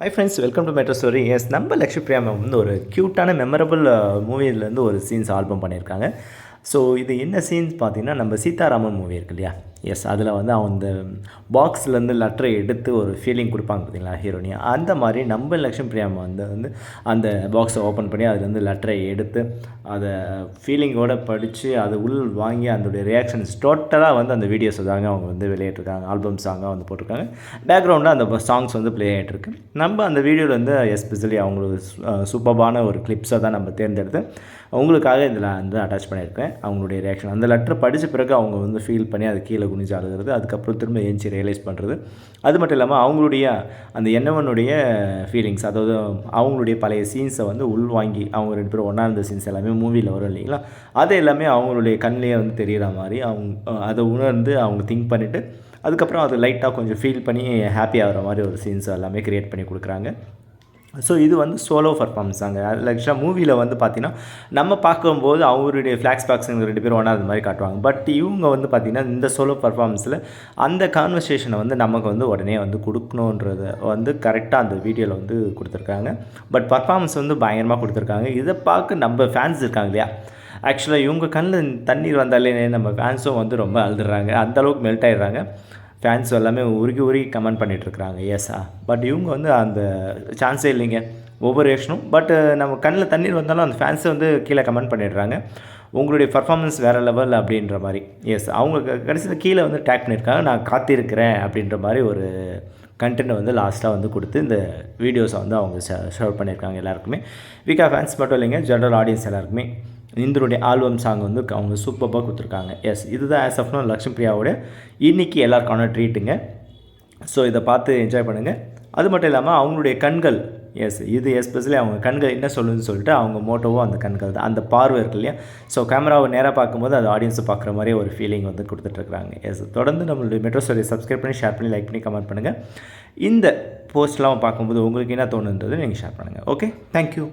Hi friends welcome to metro story S நம்ம Lakshmi Priya ma'am வந்து ஒரு க்யூட்டான மெமரபிள் மூவிலேருந்து ஒரு சீன்ஸ் ஆல்பம் பண்ணியிருக்காங்க. ஸோ இது என்ன சீன்ஸ் பார்த்தீங்கன்னா நம்ம சீதாராமன் மூவி இருக்கு இல்லையா? எஸ் அதில் வந்து அவங்க இந்த பாக்ஸ்லேருந்து லெட்டரை எடுத்து ஒரு ஃபீலிங் கொடுப்பாங்க பார்த்தீங்களா ஹீரோனியா அந்த மாதிரி நம்ம லக்ஷ்மி பிரியா வந்து வந்து அந்த பாக்ஸை ஓப்பன் பண்ணி அதுலேருந்து லெட்டரை எடுத்து அதை ஃபீலிங்கோடு படித்து அது உள் வாங்கி அதோடைய ரியாக்ஷன்ஸ் டோட்டலாக வந்து அந்த வீடியோஸ் தாங்க அவங்க வந்து வெளியிட்டிருக்காங்க ஆல்பம் சாங்காக வந்து போட்டிருக்காங்க. பேக்ரவுண்டில் அந்த சாங்ஸ் வந்து ப்ளே ஆகிட்டுருக்கு நம்ம அந்த வீடியோவில் வந்து எஸ்பெஷலி அவங்களுக்கு சூப்பர்பான ஒரு கிளிப்ஸை தான் நம்ம தேர்ந்தெடுத்து உங்களுக்காக இதில் வந்து அட்டாச் பண்ணியிருக்கேன். அவங்களுடைய ரியாக்ஷன் அந்த லெட்டர் படித்த பிறகு அவங்க வந்து ஃபீல் பண்ணி அது கீழே குனிஞ்சு அழுகிறது அதுக்கப்புறம் திரும்ப ஏஞ்சி ரியலைஸ் பண்ணுறது அது மட்டும் இல்லாமல் அவங்களுடைய அந்த என்னவனுடைய ஃபீலிங்ஸ் அதாவது அவங்களுடைய பழைய சீன்ஸை வந்து உள்வாங்கி அவங்க ரெண்டு பேரும் ஒன்றா இருந்த சீன்ஸ் எல்லாமே மூவியில் வரும் இல்லைங்களா? அது எல்லாமே அவங்களுடைய கண்ணிலே வந்து தெரிகிற மாதிரி அவங்க அதை உணர்ந்து அவங்க திங்க் பண்ணிவிட்டு அதுக்கப்புறம் அது லைட்டாக கொஞ்சம் ஃபீல் பண்ணி ஹாப்பி ஆகிற மாதிரி ஒரு சீன்ஸ் எல்லாமே க்ரியேட் பண்ணி கொடுக்குறாங்க. ஸோ இது வந்து சோலோ பர்ஃபார்மன்ஸ் தாங்க. ஆக்சுவலாக மூவியில் வந்து பார்த்தீங்கன்னா நம்ம பார்க்கும்போது அவருடைய ஃப்ளாக்ஸ் பாக்ஸுங்க ரெண்டு பேரும் ஒன்றா மாதிரி காட்டுவாங்க. பட் இவங்க வந்து பார்த்திங்கன்னா இந்த சோலோ பர்ஃபார்மன்ஸில் அந்த கான்வர்சேஷனை வந்து நமக்கு வந்து உடனே வந்து கொடுக்கணுன்றத வந்து கரெக்டாக அந்த வீடியோவில் வந்து கொடுத்துருக்காங்க. பட் பர்ஃபார்மன்ஸ் வந்து பயங்கரமாக கொடுத்துருக்காங்க. இதை பார்க்க நம்ம ஃபேன்ஸ் இருக்காங்க இல்லையா? ஆக்சுவலாக இவங்க கண்ணில் தண்ணீர் வந்தாலே நம்ம ஃபேன்ஸும் வந்து ரொம்ப அழுதுறாங்க அந்தளவுக்கு மெல்ட் ஆகிடுறாங்க ஃபேன்ஸ் எல்லாமே உருகி உருகி கமெண்ட் பண்ணிகிட்ருக்குறாங்க எஸ்ஸா பட் இவங்க வந்து அந்த சான்ஸே இல்லைங்க. ஒவ்வொரு ரியாக்ஷனும் பட் நம்ம கண்ணில் தண்ணீர் வந்தாலும் அந்த ஃபேன்ஸை வந்து கீழே கமெண்ட் பண்ணிடுறாங்க. உங்களுடைய பர்ஃபார்மன்ஸ் வேறு லெவல் அப்படின்ற மாதிரி. எஸ் அவங்க கடைசியில் கீழே வந்து டேக் பண்ணியிருக்காங்க. நான் காத்திருக்கிறேன் அப்படின்ற மாதிரி ஒரு கண்டென்ட்டை வந்து லாஸ்ட்டாக வந்து கொடுத்து இந்த வீடியோஸை வந்து அவங்க ஷேர் பண்ணியிருக்காங்க எல்லாருக்குமே. விகா ஃபேன்ஸ் மட்டும் இல்லைங்க ஜென்ரல் ஆடியன்ஸ் எல்லாருக்குமே. இந்தருடைய ஆல்பம் சாங் வந்து அவங்க சூப்பராக கொடுத்துருக்காங்க. எஸ் இதுதான் ஆஸ் ஆஃப் லக்ஷ்மி பிரியாவோட இன்றைக்கி எல்லாருக்கான ட்ரீட்டுங்க ஸோ இதை பார்த்து என்ஜாய் பண்ணுங்கள் அது மட்டும் இல்லாமல் அவங்களுடைய கண்கள் எஸ் இது எஸ்பெஷலி அவங்க கண்கள் என்ன சொல்லுதுன்னு சொல்லிட்டு அவங்க மோட்டோவோ அந்த கண்கள் தான். அந்த பார்வை இருக்கு இல்லையா? ஸோ கேமராவை நேராக பார்க்கும்போது அது ஆடியன்ஸை பார்க்குற மாதிரி ஒரு ஃபீலிங் வந்து கொடுத்துட்ருக்காங்க எஸ் தொடர்ந்து நம்மளுடைய மெட்ரோ ஸ்டோரியை சப்ஸ்கிரைப் பண்ணி ஷேர் பண்ணி லைக் பண்ணி கமெண்ட் பண்ணுங்கள் இந்த போஸ்ட்லாம் பார்க்கும்போது உங்களுக்கு என்ன தோணுன்றது நீங்கள் ஷேர் பண்ணுங்கள் ஓகே தேங்க்யூ